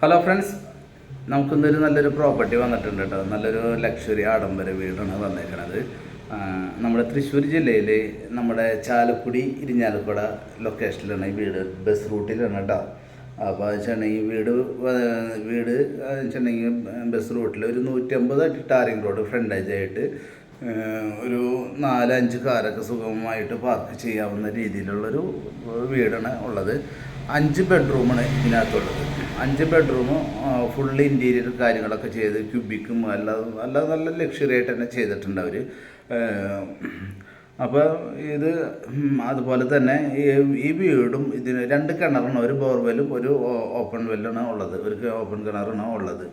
Hello friends നമുക്കിന്നൊരു നല്ലൊരു property വന്നിട്ടുണ്ട് കേട്ടോ നല്ലൊരു ലക്ഷറി ആഡംബര വീടാണ് വന്നേക്കുന്നത് നമ്മുടെ തൃശ്ശൂർ ജില്ലയിൽ നമ്മുടെ ചാലക്കുടി ഇരിഞ്ഞാലക്കുട ലൊക്കേഷനിലാണ് ഈ വീട്. ബസ് റൂട്ടിലാണ് കേട്ടോ അപ്പോൾ വെച്ചിട്ടുണ്ടെങ്കിൽ വീട് വീട് വെച്ചിട്ടുണ്ടെങ്കിൽ ബസ് റൂട്ടിൽ ഒരു നൂറ്റമ്പത് അടി ടാറിങ് റോഡ് ഫ്രണ്ടേജ് ആയിട്ട് ഏഹ് ഒരു നാലഞ്ച് കാരൊക്കെ സുഗമമായിട്ട് പാർക്ക് ചെയ്യാവുന്ന രീതിയിലുള്ളൊരു വീടാണ് ഉള്ളത്. അഞ്ച് ബെഡ്റൂമാണ് ഇതിനകത്തുള്ളത്. അഞ്ച് ബെഡ്റൂം ഫുൾ ഇന്റീരിയർ കാര്യങ്ങളൊക്കെ ചെയ്ത് ക്യൂബിക്കും അല്ലാതെ നല്ല നല്ല ലക്ഷറി ആയിട്ട് തന്നെ ചെയ്തിട്ടുണ്ട് അവർ അപ്പോൾ ഇത് അതുപോലെ തന്നെ ഈ വീടും ഇതിന് രണ്ട് കിണറാണ്. ഒരു ബോർവെല്ലും ഒരു ഓപ്പൺ വെല്ലാണ് ഉള്ളത്. ഒരു ഓപ്പൺ കിണറാണ് ഉള്ളത്.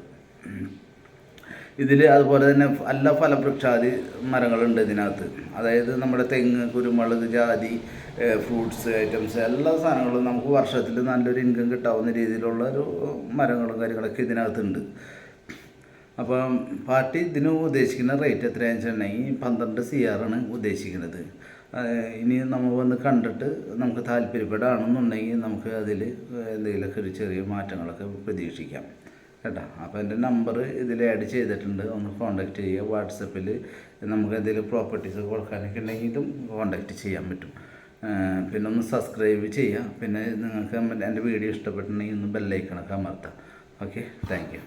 ഇതിൽ അതുപോലെ തന്നെ എല്ലാ ഫലവൃക്ഷാദി മരങ്ങളുണ്ട് ഇതിനകത്ത്. അതായത് നമ്മുടെ തെങ്ങ് കുരുമുളക് ജാതി ഫ്രൂട്ട്സ് ഐറ്റംസ് എല്ലാ സാധനങ്ങളും നമുക്ക് വർഷത്തിൽ നല്ലൊരു ഇൻകം കിട്ടാവുന്ന രീതിയിലുള്ള ഒരു മരങ്ങളും കാര്യങ്ങളൊക്കെ ഇതിനകത്തുണ്ട്. അപ്പം പാർട്ടി ഇതിന് ഉദ്ദേശിക്കുന്ന റേറ്റ് എത്രയാണെന്ന് വെച്ചിട്ടുണ്ടെങ്കിൽ പന്ത്രണ്ട് സി ആണ് ഉദ്ദേശിക്കുന്നത്. ഇനി നമ്മൾ വന്ന് കണ്ടിട്ട് നമുക്ക് താല്പര്യപ്പെടുകയാണെന്നുണ്ടെങ്കിൽ നമുക്ക് അതിൽ എന്തെങ്കിലുമൊക്കെ ഒരു ചെറിയ മാറ്റങ്ങളൊക്കെ പ്രതീക്ഷിക്കാം. കേട്ടോ. അപ്പോൾ എന്റെ നമ്പർ ഇതിൽ ആഡ് ചെയ്തിട്ടുണ്ട്. ഒന്ന് കോൺടാക്റ്റ് ചെയ്യുക. വാട്സപ്പിൽ നമുക്ക് എന്തെങ്കിലും പ്രോപ്പർട്ടീസ് കൊടുക്കാനൊക്കെ ഉണ്ടെങ്കിലും കോൺടാക്റ്റ് ചെയ്യാൻ പറ്റും. പിന്നെ ഒന്ന് സബ്സ്ക്രൈബ് ചെയ്യുക. പിന്നെ നിങ്ങൾക്ക് എന്റെ വീഡിയോ ഇഷ്ടപ്പെട്ടിട്ടുണ്ടെങ്കിൽ ഒന്ന് ബെല്ലൈക്കണൊക്കെ അമർത്താം ഓക്കെ താങ്ക് യു